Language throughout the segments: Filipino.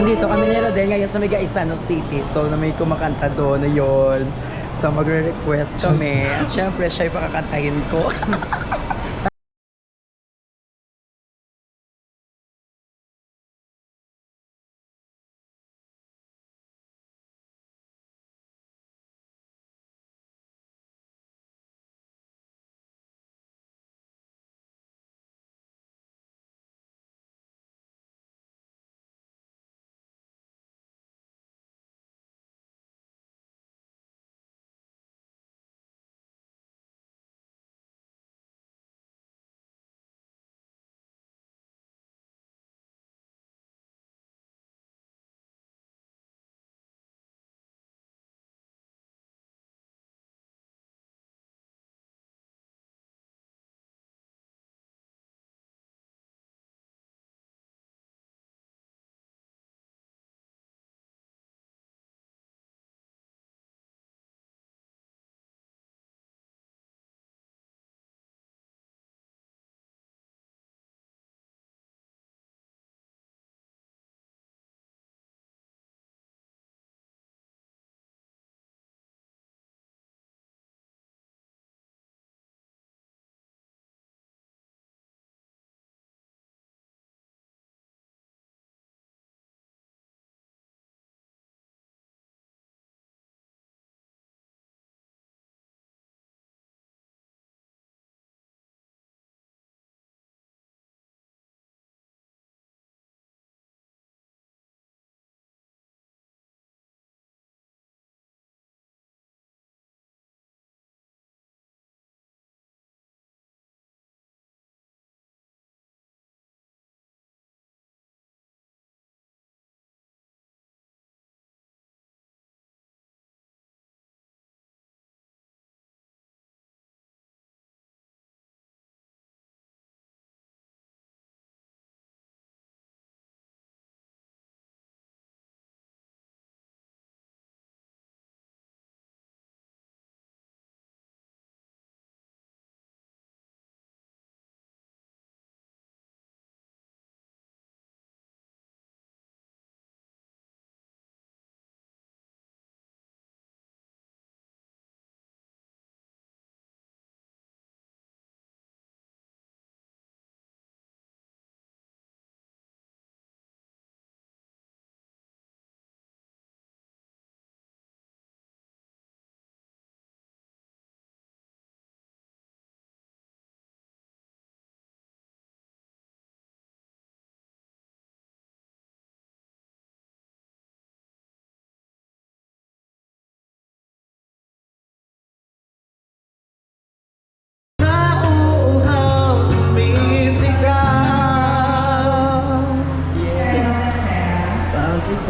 andito kami ni Rodel ngayon sa Mega Isano City. So, na may kumakanta doon yun. So, magre-request kami. At syempre, siya yung pakakantahin ko.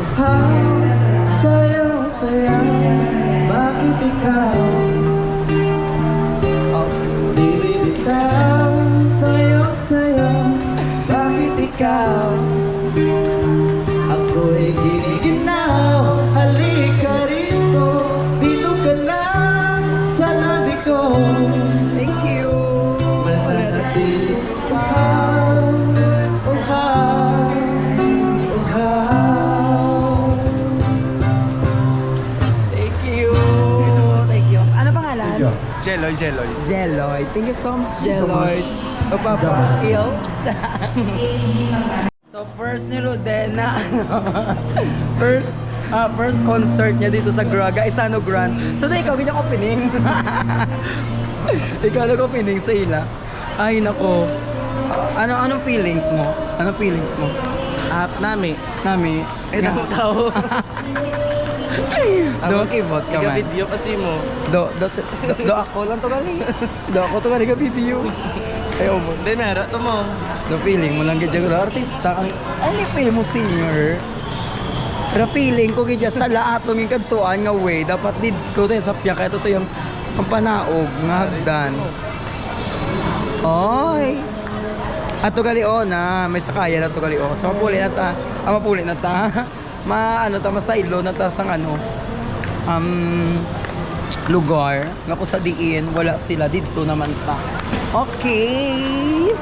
Uhaw, sayaw, sayaw Bakit ikaw Bibitaw, sayaw, sayaw Bakit ikaw pangalan? Jeloy, Jeloy. Jelloy. Thank you so much, you so Jelloy. much. So, Papa, ill. so, first ni Rodel na ano, first ah, first concert niya dito sa Graga, Isano Grand. So, na ikaw, ganyan opening. ikaw nag-opening sa ila. Ay, nako. Ano, anong feelings mo? Anong feelings mo? At nami, Nami? ay naku tao. Do, kibot ka man. video kasi mo. Do, do, do, do ako lang to gali. Do ako to gali ka video. Ayaw mo. Hindi, meron to mo. No feeling mo lang gadya ka artista. Ay, hindi feeling mo singer. Pero feeling ko gadya sa lahat ng ikantuan nga way, dapat dito tayo sa piyak. Ito to yung ang panaog nga hagdan. Oy. Ato gali o na, may sakaya na to gali o. So mapuli na ta. Ah, mapuli na ta. Ma ano ta masailo na ta sang ano. Um lugar nga ko sa diin wala sila dito naman ta. Okay.